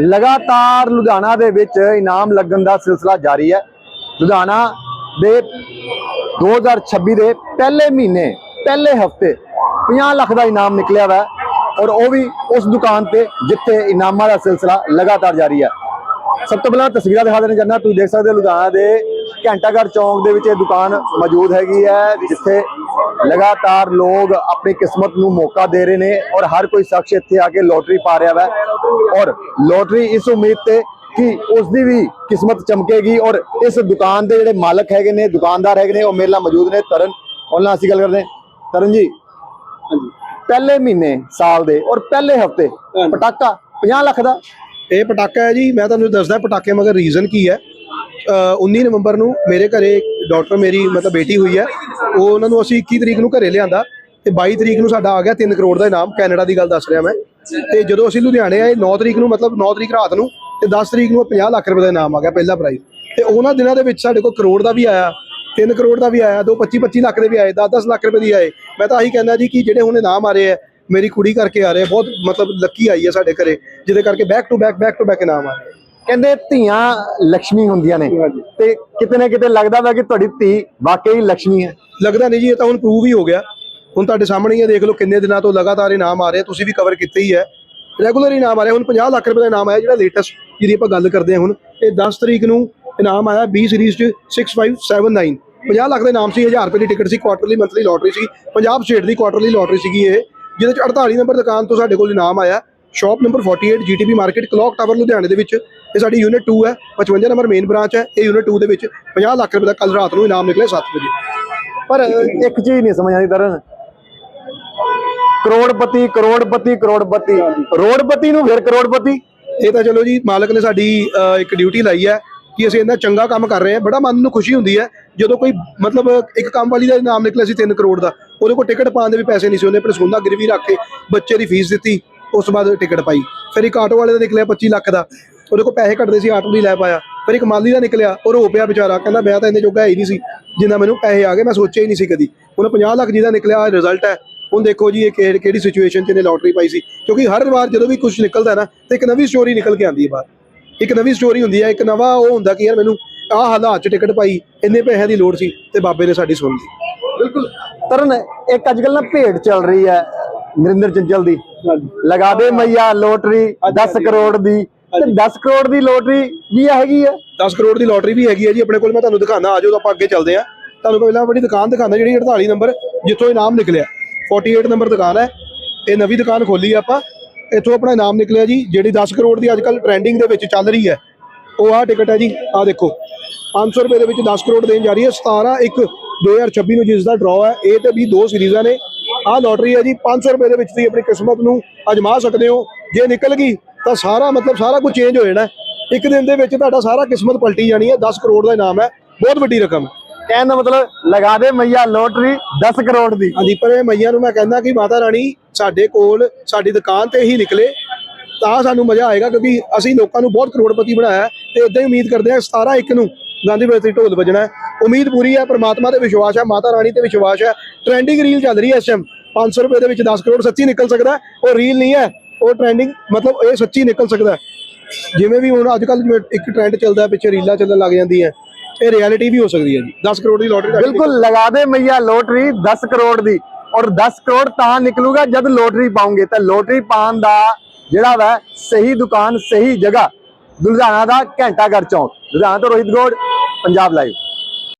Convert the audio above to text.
ਲਗਾਤਾਰ ਲੁਧਿਆਣਾ ਦੇ ਵਿੱਚ ਇਨਾਮ ਲੱਗਣ ਦਾ ਸਿਲਸਿਲਾ ਜਾਰੀ ਹੈ। ਲੁਧਿਆਣਾ ਦੇ 2026 ਦੇ ਪਹਿਲੇ ਮਹੀਨੇ, ਪਹਿਲੇ ਹਫ਼ਤੇ 50 ਲੱਖ ਦਾ ਇਨਾਮ ਨਿਕਲਿਆ ਵਾ ਔਰ ਉਹ ਵੀ ਉਸ ਦੁਕਾਨ ਤੇ ਜਿੱਥੇ ਇਨਾਮਾਂ ਦਾ ਸਿਲਸਿਲਾ ਲਗਾਤਾਰ ਜਾਰੀ ਹੈ। ਸਭ ਤੋਂ ਪਹਿਲਾਂ ਤਸਵੀਰਾਂ ਦਿਖਾ ਦੇਣਾ ਚਾਹੁੰਦਾ, ਤੁਸੀਂ ਦੇਖ ਸਕਦੇ ਹੋ ਲੁਧਿਆਣਾ ਦੇ ਘੰਟਾਘਰ ਚੌਂਕ ਦੇ ਵਿੱਚ ਇਹ ਦੁਕਾਨ ਮੌਜੂਦ ਹੈਗੀ ਹੈ, ਜਿੱਥੇ ਲਗਾਤਾਰ ਲੋਕ ਆਪਣੀ ਕਿਸਮਤ ਨੂੰ ਮੌਕਾ ਦੇ ਰਹੇ ਨੇ ਔਰ ਹਰ ਕੋਈ ਸ਼ਖਸ ਇੱਥੇ ਆ ਕੇ ਲੋਟਰੀ ਪਾ ਰਿਹਾ ਵਾ। ਔਰ ਲੋਟਰੀ ਇਸ ਉਮੀਦ ਤੇ ਕਿ ਉਸ ਦੀ ਵੀ ਕਿਸਮਤ ਚਮਕੇਗੀ ਔਰ ਇਸ ਦੁਕਾਨ ਦੇ ਜਿਹੜੇ ਮਾਲਕ ਹੈਗੇ ਨੇ ਦੁਕਾਨਦਾਰ ਹੈਗੇ ਨੇ ਉਹ ਮੇਰੇ ਨਾਲ ਮੌਜੂਦ ਨੇ। ਤਰਨ ਉਹਨਾਂ ਨਾਲ ਅਸੀਂ ਗੱਲ ਕਰਦੇ ਹਾਂ। ਤਰਨ ਜੀ ਪਹਿਲੇ ਮਹੀਨੇ ਸਾਲ ਦੇ ਔਰ ਪਹਿਲੇ ਹਫ਼ਤੇ ਪਟਾਕਾ 50 ਲੱਖ ਦਾ? ਇਹ ਪਟਾਕਾ ਹੈ ਜੀ ਮੈਂ ਤੁਹਾਨੂੰ ਦੱਸਦਾ ਪਟਾਕੇ ਮਗਰ ਰੀਜ਼ਨ ਕੀ ਹੈ? 19 ਨਵੰਬਰ ਨੂੰ ਮੇਰੇ ਘਰੇ ਡਾਕਟਰ ਮੇਰੀ ਮਤਲਬ ਬੇਟੀ ਹੋਈ ਹੈ। ਉਹ ਉਹਨਾਂ ਨੂੰ ਅਸੀਂ 21 ਤਰੀਕ ਨੂੰ ਘਰੇ ਲਿਆਂਦਾ ਤੇ 22 ਤਰੀਕ ਨੂੰ ਸਾਡਾ ਆ ਗਿਆ 3 ਕਰੋੜ ਦਾ ਇਨਾਮ ਕੈਨੇਡਾ ਦੀ ਗੱਲ ਦੱਸ ਰਿਹਾ ਮੈਂ। ਤੇ ਜਦੋਂ ਅਸੀਂ ਲੁਧਿਆਣੇ ਆਏ 9 ਤਰੀਕ ਨੂੰ ਮਤਲਬ 9 ਤਰੀਕ ਰਾਤ ਨੂੰ ਤੇ 10 ਤਰੀਕ ਨੂੰ 50 ਲੱਖ ਰੁਪਏ ਦਾ ਇਨਾਮ ਆ ਗਿਆ ਪਹਿਲਾ ਪ੍ਰਾਈਜ਼ ਤੇ ਉਹਨਾਂ ਦਿਨਾਂ ਦੇ ਵਿੱਚ ਸਾਡੇ ਕੋਲ ਕਰੋੜ ਦਾ ਵੀ ਆਇਆ 3 ਕਰੋੜ ਦਾ ਵੀ ਆਇਆ ਦੋ 25 25 ਲੱਖ ਦੇ ਵੀ ਆਏ 10 10 ਲੱਖ ਰੁਪਏ ਦੀ ਆਏ। ਮੈਂ ਤਾਂ ਆਹੀ ਕਹਿੰਦਾ ਜੀ ਕਿ ਜਿਹੜੇ ਹੁਣ ਇਨਾਮ ਆ ਰਹੇ ਆ ਮੇਰੀ ਕੁੜੀ ਕਰਕੇ ਆ ਰਹੇ ਆ, ਬਹੁਤ ਮਤਲਬ ਲੱਕੀ ਆਈ ਹੈ ਸਾਡੇ ਘਰੇ ਜਿਹਦੇ ਕਰਕੇ back to back back to back ਇਨਾਮ ਆ ਰਹੇ ਆ। ਕਹਿੰਦੇ ਧੀਆਂ ਲక్ష్ਮੀ ਹੁੰਦੀਆਂ ਨੇ। ਤੇ ਕਿਤੇ ਨਾ ਕਿਤੇ ਲੱਗਦਾ ਵਾ ਕਿ ਤੁਹਾਡੀ ਧੀ ਵਾਕਈ ਲక్ష్ਮੀ ਹੈ। ਲੱਗਦਾ ਨਹੀਂ ਜੀ ਇਹ ਤਾਂ ਹੁਣ ਪ੍ਰੂਵ ਹੀ ਹੋ ਗਿਆ। ਹੁਣ ਤੁਹਾਡੇ ਸਾਹਮਣੇ ਹੀ ਹੈ ਦੇਖ ਲਓ ਕਿੰਨੇ ਦਿਨਾਂ ਤੋਂ ਲਗਾਤਾਰ ਇਨਾਮ ਆ ਰਹੇ ਆ, ਤੁਸੀਂ ਵੀ ਕਵਰ ਕੀਤੇ ਹੀ ਹੈ। ਰੈਗੂਲਰ ਇਨਾਮ ਆ ਰਹੇ ਹੁਣ 50 ਲੱਖ ਰੁਪਏ ਦਾ ਇਨਾਮ ਆਇਆ ਜਿਹੜਾ ਲੇਟੈਸਟ ਜਿਹਦੀ ਆਪਾਂ ਗੱਲ ਕਰਦੇ ਹਾਂ ਹੁਣ ਇਹ 10 ਤਰੀਕ ਨੂੰ ਇਨਾਮ ਆਇਆ 20 ਸੀਰੀਜ਼ 'ਚ 6579 50 ਲੱਖ ਦਾ ਇਨਾਮ ਸੀ 1000 ਰੁਪਏ ਦੀ ਟਿਕਟ ਸੀ ਕੁਆਟਰਲੀ ਮੰਥਲੀ ਲੋਟਰੀ ਸੀ ਪੰਜਾਬ ਸਟੇਟ ਦੀ ਕੁਆਟਰਲੀ ਲੋਟਰੀ ਸੀਗੀ ਇਹ ਜਿਹਦੇ 'ਚ 48 ਨੰਬਰ ਦੁਕਾਨ ਤੋਂ ਸਾਡੇ ਕੋਲ ਇਨਾਮ ਆਇਆ। Shop number 48 GTP market clock tower ਲੁਧਿਆਣੇ ਦੇ ਵਿੱਚ। ਇਹ ਸਾਡੀ ਯੂਨਿਟ 2 ਹੈ 55 ਨੰਬਰ ਮੇਨ ਬ੍ਰਾਂਚ ਹੈ ਇਹ ਯੂਨਿਟ 2 ਦੇ ਵਿੱਚ 50 ਲੱਖ ਰੁਪਏ ਦਾ ਕੱਲ ਰਾਤ ਨੂੰ ਇਨਾਮ ਨਿਕਲਿਆ 7 ਵਜੇ। ਪਰ ਇੱਕ ਚੀਜ਼ ਨਹੀਂ ਸਮਝ ਆਉਂਦੀ ਤਰਨ। ਕਰੋੜਪਤੀ ਕਰੋੜਪਤੀ ਕਰੋੜਪਤੀ। ਕਰੋੜਪਤੀ ਨੂੰ ਫਿਰ ਕਰੋੜਪਤੀ? ਇਹ ਤਾਂ ਚਲੋ ਜੀ ਮਾਲਕ ਨੇ ਸਾਡੀ ਇੱਕ ਡਿਊਟੀ ਲਾਈ ਹੈ ਕਿ ਅਸੀਂ ਇੰਨਾ ਚੰਗਾ ਕੰਮ ਕਰ ਰਹੇ ਹਾਂ। ਬੜਾ ਮਨ ਨੂੰ ਖੁਸ਼ੀ ਹੁੰਦੀ ਹੈ ਜਦੋਂ ਕੋਈ ਮਤਲਬ ਇੱਕ ਕੰਮ ਵਾਲੀ ਦਾ ਨਾਮ ਨਿਕਲਿਆ ਸੀ 3 ਕਰੋੜ ਦਾ ਉਹਦੇ ਕੋਲ ਟਿਕਟ ਪਾਉਣ ਦੇ ਵੀ ਪੈਸੇ ਨਹੀਂ ਸੀ ਉਹਨੇ ਆਪਣੇ ਸੋਨਾ ਗਿਰਵੀ ਰੱਖ ਕੇ ਬੱਚੇ ਦੀ ਫੀਸ ਦਿੱਤੀ ਉਸ ਤੋਂ ਬਾਅਦ ਟਿਕਟ ਪਾਈ। ਫਿਰ ਇੱਕ ਆਟੋ ਵਾਲੇ ਦਾ ਨਿਕਲਿਆ 25 ਲੱਖ ਦਾ। ਉਹਦੇ ਕੋਲ ਪੈਸੇ ਘੱਟਦੇ ਸੀ ਆਟੋ ਨਹੀਂ ਲੈ ਪਾਇਆ। ਫਿਰ ਇੱਕ ਮਾਲੀ ਦਾ ਨਿਕਲਿਆ ਉਹ ਰੋ ਪਿਆ ਵਿਚਾਰਾ ਕਹਿੰਦਾ ਮੈਂ ਤਾਂ ਇੰਨੇ ਜੋਗਾ ਹੈ ਹੀ ਨਹੀਂ ਸੀ ਜਿੰਨਾ ਮੈਨੂੰ ਪੈਸੇ ਆ ਗਏ ਮੈਂ ਸੋਚਿਆ ਹੀ ਨਹੀਂ ਸੀ ਕਦੀ। ਹੁਣ 50 ਲੱਖ ਜਿਹਦਾ ਨਿਕਲਿਆ ਰਿਜ਼ਲਟ ਹੈ। ਹੁਣ ਦੇਖੋ ਜੀ ਇਹ ਕਿਹੜੀ ਕਿਹੜੀ ਸਿਚੁਏਸ਼ਨ 'ਚ ਇਹਨੇ ਲੋਟਰੀ ਪਾਈ ਸੀ। ਕਿਉਂਕਿ ਹਰ ਵਾਰ ਜਦੋਂ ਵੀ ਕੁਝ ਨਿਕਲਦਾ ਨਾ ਤੇ ਇੱਕ ਨਵੀਂ ਸਟੋਰੀ ਨਿਕਲ ਕੇ ਆਉਂਦੀ ਹੈ ਬਾਹਰ। ਇੱਕ ਨਵੀਂ ਸਟੋਰੀ ਹੁੰਦੀ ਹੈ ਇੱਕ ਨਵਾਂ ਉਹ ਹੁੰਦਾ ਕਿ ਯਾਰ ਮੈਨੂੰ ਆਹ ਹਾਲਾਤ 'ਚ ਟਿਕਟ ਪਾਈ ਇੰਨੇ ਪੈਸਿਆਂ ਦੀ ਲੋੜ ਸੀ ਤੇ ਬਾਬੇ ਨੇ ਸਾਡੀ ਸੁਣ ਲਈ। ਬਿਲਕੁਲ। ਤਰਨ ਇੱਕ ਅੱਜ ਕੱਲ ਨਾ ਭੇਡ ਚੱਲ ਰਹੀ ਹੈ ਨਰਿੰਦਰ ਚੰਚਲ ਦੀ। ਲਗਾ ਦੇ ਮਈਆ ਲੋਟਰੀ 10 ਕਰੋੜ ਦੀ। ਤੇ 10 ਕਰੋੜ ਦੀ ਲੋਟਰੀ ਵੀ ਹੈਗੀ ਹੈ 10 ਕਰੋੜ ਦੀ ਲੋਟਰੀ ਵੀ ਹੈਗੀ ਹੈ ਜੀ। ਆਪਣੇ ਕੋਲ ਮੈਂ ਤੁਹਾਨੂੰ ਦਿਖਾਣਾ ਆਜੋ ਤਾਂ ਆਪਾਂ ਅੱਗੇ ਚੱਲਦੇ ਆ ਤੁਹਾਨੂੰ ਪਹਿਲਾਂ ਆਪਣੀ ਦੁਕਾਨ ਦਿਖਾਉਂਦਾ ਜਿਹੜੀ 48 ਨੰਬਰ ਜਿੱਥੋਂ ਇਨਾਮ ਨਿਕਲਿਆ। 48 ਨੰਬਰ ਦੁਕਾਨ ਹੈ। ਇਹ ਨਵੀਂ ਦੁਕਾਨ ਖੋਲੀ ਆ ਆਪਾਂ। ਇੱਥੋਂ ਆਪਣਾ ਇਨਾਮ ਨਿਕਲਿਆ ਜੀ ਜਿਹੜੀ 10 ਕਰੋੜ ਦੀ ਅੱਜਕੱਲ ਟ੍ਰੈਂਡਿੰਗ ਦੇ ਵਿੱਚ ਚੱਲ ਰਹੀ ਹੈ। ਉਹ ਆਹ ਟਿਕਟ ਹੈ ਜੀ ਆਹ ਦੇਖੋ। 500 ਰੁਪਏ ਦੇ ਵਿੱਚ 10 ਕਰੋੜ ਦੇਣ ਜਾ ਰਹੀ ਹੈ। 17 1 2026 ਨੂੰ ਜਿਸ ਦਾ ਡਰਾਅ ਹੈ ਇਹ ਤੇ ਵੀ ਦੋ ਸੀਰੀਜ਼ਾਂ ਨੇ। ਆਹ ਲੋਟਰੀ ਹੈ ਜੀ 500 ਰੁਪਏ ਦੇ ਵਿੱਚ ਤੁਸੀਂ ਆਪਣੀ ਕਿਸਮਤ ਨੂੰ ਅਜਮਾ ਸਕਦੇ ਹੋ। ਜੇ ਨਿਕਲ ਗਈ ਤਾਂ ਸਾਰਾ ਮਤਲਬ ਸਾਰਾ ਕੁਝ ਚੇਂਜ ਹੋ ਜਾਣਾ। ਇੱਕ ਦਿਨ ਦੇ ਵਿੱਚ ਤੁਹਾਡਾ ਸਾਰਾ ਕਿਸਮਤ ਪਲਟੀ ਜਾਣੀ ਹੈ 10 ਕਰੋੜ ਦਾ ਇਨਾਮ ਹੈ ਬਹੁਤ ਵੱਡੀ ਰਕਮ। ਹੈ ਕਹਿਣ ਦਾ ਮਤਲਬ ਲਗਾ ਦੇ ਮਈਆ ਲੋਟਰੀ 10 ਕਰੋੜ ਦੀ। ਹਾਂਜੀ ਪਰ ਇਹ ਮਈਆਂ ਨੂੰ ਮੈਂ ਕਹਿੰਦਾ ਕਿ ਮਾਤਾ ਰਾਣੀ ਸਾਡੇ ਕੋਲ ਸਾਡੀ ਦੁਕਾਨ ਤੇ ਹੀ ਨਿਕਲੇ ਤਾਂ ਸਾਨੂੰ ਮਜ਼ਾ ਆਏਗਾ ਕਿਉਂਕਿ ਅਸੀਂ ਲੋਕਾਂ ਨੂੰ ਬਹੁਤ ਕਰੋੜਪਤੀ ਬਣਾਇਆ ਤੇ ਇਦਾਂ ਹੀ ਉਮੀਦ ਕਰਦੇ ਹਾਂ 17 ਇੱਕ ਨੂੰ ਗਾਂਧੀ ਬਰਤੀ ਢੋਲ ਵੱਜਣਾ ਉਮੀਦ ਪੂਰੀ ਹੈ ਪ੍ਰਮਾਤਮਾ ਤੇ ਵਿਸ਼ਵਾਸ ਹੈ ਮਾਤਾ ਰਾਣੀ ਤੇ ਵਿਸ਼ਵਾਸ ਹੈ। ਟ੍ਰੈਂਡਿੰਗ ਰੀਲ ਚੱਲ ਰਹੀ ਹੈ ਇਸ ਟਾਈਮ 500 ਰੁਪਏ ਦੇ ਵਿੱਚ 10 ਕਰੋੜ ਸੱਚੀ ਨਿਕਲ ਸਕਦਾ। ਉਹ ਰੀਲ ਨਹੀਂ ਹੈ। ਉਹ ਟ੍ਰੈਂਡਿੰਗ ਮਤਲਬ ਇਹ ਸੱਚੀ ਨਿਕਲ ਸਕਦਾ ਜਿਵੇਂ ਵੀ ਹੁਣ ਅੱਜ ਕੱਲ ਇੱਕ ਟ੍ਰੈਂਡ ਚੱਲਦਾ ਪਿੱਛੇ ਰੀਲਾਂ ਚੱਲਣ ਲੱਗ ਜਾਂਦੀਆਂ ਇਹ ਰਿਐਲਿਟੀ ਵੀ ਹੋ ਸਕਦੀ ਹੈ ਜੀ। 10 ਕਰੋੜ ਦੀ ਲੋਟਰੀ ਬਿਲਕੁਲ, ਲਗਾ ਦੇ ਮਈਆ ਲੋਟਰੀ 10 ਕਰੋੜ ਦੀ। ਔਰ 10 ਕਰੋੜ ਤਾਂ ਨਿਕਲੂਗਾ ਜਦ ਲੋਟਰੀ ਪਾਉਂਗੇ। ਤਾਂ ਲੋਟਰੀ ਪਾਉਣ ਦਾ ਜਿਹੜਾ ਵਾ, ਸਹੀ ਦੁਕਾਨ, ਸਹੀ ਜਗ੍ਹਾ, ਲੁਧਿਆਣਾ ਦਾ ਘੰਟਾ ਘਰ ਚੌਂਕ। ਲੁਧਿਆਣਾ ਤੋਂ ਰੋਹਿਤ ਗੋੜ, ਪੰਜਾਬ ਲਾਈਵ